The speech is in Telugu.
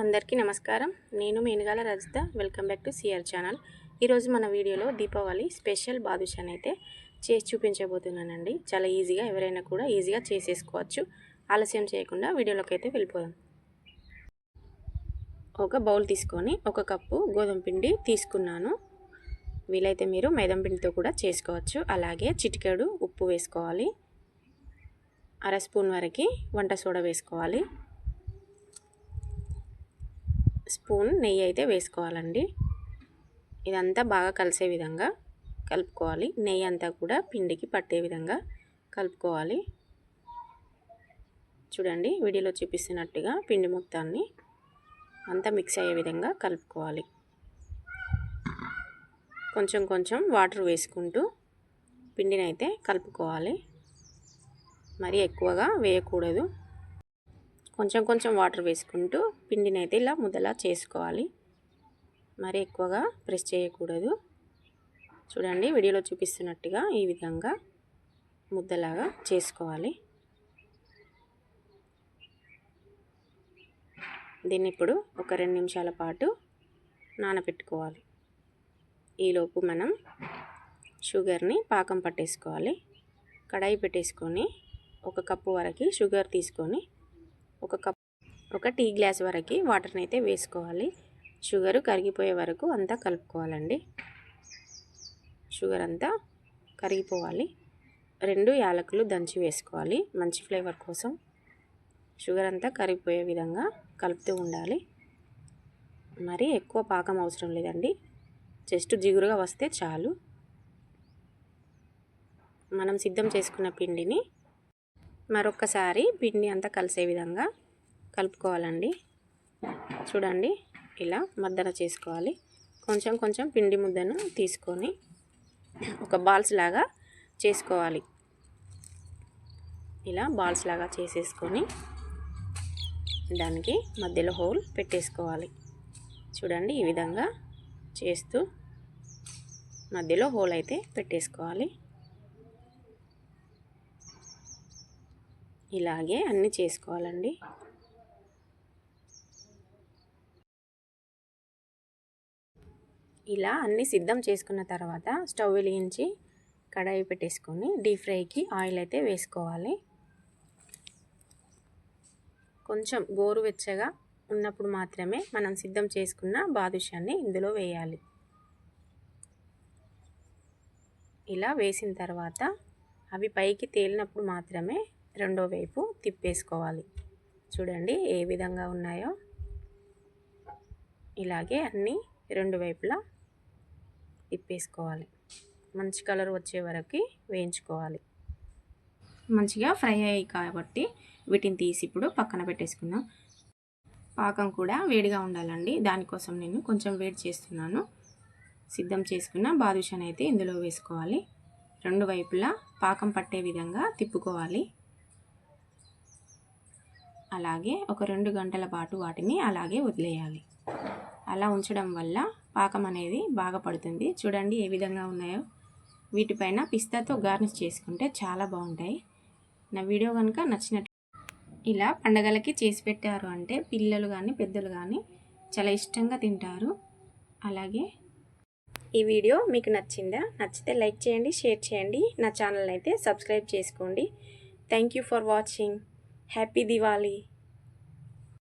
అందరికీ నమస్కారం. నేను Menugala Rajitha. Welcome back to CR channel. ఈరోజు మన వీడియోలో దీపావళి స్పెషల్ బాదుషాన్ అయితే చేసి చూపించబోతున్నానండి. చాలా ఈజీగా ఎవరైనా కూడా ఈజీగా చేసేసుకోవచ్చు. ఆలస్యం చేయకుండా వీడియోలోకి అయితే వెళ్ళిపోదాం. ఒక బౌల్ తీసుకొని ఒక కప్పు గోధుమ పిండి తీసుకున్నాను. వీలైతే మీరు మైదం పిండితో కూడా చేసుకోవచ్చు. అలాగే చిటికెడు ఉప్పు వేసుకోవాలి. అర స్పూన్ వరకు వంట సోడా వేసుకోవాలి. స్పూన్ నెయ్యి అయితే వేసుకోవాలండి. ఇదంతా బాగా కలిసే విధంగా కలుపుకోవాలి. నెయ్యి అంతా కూడా పిండికి పట్టే విధంగా కలుపుకోవాలి. చూడండి వీడియోలో చూపిస్తున్నట్టుగా పిండి మొత్తాన్ని అంతా మిక్స్ అయ్యే విధంగా కలుపుకోవాలి. కొంచెం కొంచెం వాటర్ వేసుకుంటూ పిండిని అయితే కలుపుకోవాలి. మరీ ఎక్కువగా వేయకూడదు. కొంచెం కొంచెం వాటర్ వేసుకుంటూ పిండిని అయితే ఇలా ముద్దలా చేసుకోవాలి. మరి ఎక్కువగా ప్రెస్ చేయకూడదు. చూడండి వీడియోలో చూపిస్తున్నట్టుగా ఈ విధంగా ముద్దలాగా చేసుకోవాలి. దీన్ని ఇప్పుడు ఒక రెండు నిమిషాల పాటు నానబెట్టుకోవాలి ఈలోపు మనం షుగర్ని పాకం పట్టేసుకోవాలి. కడాయి పెట్టేసుకొని ఒక కప్పు వరకు షుగర్ తీసుకొని ఒక కప్ ఒక టీ గ్లాస్ వరకు వాటర్ని అయితే వేసుకోవాలి. షుగర్ కరిగిపోయే వరకు అంతా కలుపుకోవాలండి. షుగర్ అంతా కరిగిపోవాలి. రెండు యాలకులు దంచి వేసుకోవాలి. మంచి ఫ్లేవర్ కోసం షుగర్ అంతా కరిగిపోయే విధంగా కలుపుతూ ఉండాలి. మరి ఎక్కువ పాకం అవసరం లేదండి. జస్ట్ జిగురుగా వస్తే చాలు. మనం సిద్ధం చేసుకున్న పిండిని మరొకసారి పిండి అంతా కలిసే విధంగా కలుపుకోవాలండి. చూడండి ఇలా మద్దన చేసుకోవాలి. కొంచెం కొంచెం పిండి ముద్దను తీసుకొని ఒక బాల్స్ లాగా చేసుకోవాలి. ఇలా బాల్స్ లాగా చేసేసుకొని దానికి మధ్యలో హోల్ పెట్టేసుకోవాలి. చూడండి ఈ విధంగా చేస్తూ మధ్యలో హోల్ అయితే పెట్టేసుకోవాలి. ఇలాగే అన్నీ చేసుకోవాలండి. ఇలా అన్నీ సిద్ధం చేసుకున్న తర్వాత స్టవ్ వెలిగించి కడాయి పెట్టేసుకొని డీప్ ఫ్రైకి ఆయిల్ అయితే వేసుకోవాలి. కొంచెం గోరువెచ్చగా ఉన్నప్పుడు మాత్రమే మనం సిద్ధం చేసుకున్న బాదుషాన్ని ఇందులో వేయాలి. ఇలా వేసిన తర్వాత అవి పైకి తేలినప్పుడు మాత్రమే రెండో వైపు తిప్పేసుకోవాలి. చూడండి ఏ విధంగా ఉన్నాయో. ఇలాగే అన్నీ రెండు వైపులా తిప్పేసుకోవాలి. మంచి కలర్ వచ్చే వరకు వేయించుకోవాలి. మంచిగా ఫ్రై అయ్యాయి కాబట్టి వీటిని తీసి ఇప్పుడు పక్కన పెట్టేసుకుందాం. పాకం కూడా వేడిగా ఉండాలండి. దానికోసం నేను కొంచెం వేడి చేస్తున్నాను. సిద్ధం చేసుకున్న బాదుషాని అయితే ఇందులో వేసుకోవాలి. రెండు వైపులా పాకం పట్టే విధంగా తిప్పుకోవాలి. అలాగే ఒక రెండు గంటల పాటు వాటిని అలాగే వదిలేయాలి. అలా ఉంచడం వల్ల పాకం అనేది బాగా పడుతుంది. చూడండి ఏ విధంగా ఉన్నాయో. వీటిపైన పిస్తాతో గార్నిష్ చేసుకుంటే చాలా బాగుంటాయి. నా వీడియో కనుక నచ్చినట్టు ఇలా పండగలకి చేసి పెట్టారు అంటే పిల్లలు కానీ పెద్దలు కానీ చాలా ఇష్టంగా తింటారు. అలాగే ఈ వీడియో మీకు నచ్చిందా? నచ్చితే లైక్ చేయండి షేర్ చేయండి. నా ఛానల్ అయితే సబ్స్క్రైబ్ చేసుకోండి. Thank you for watching. Happy Diwali!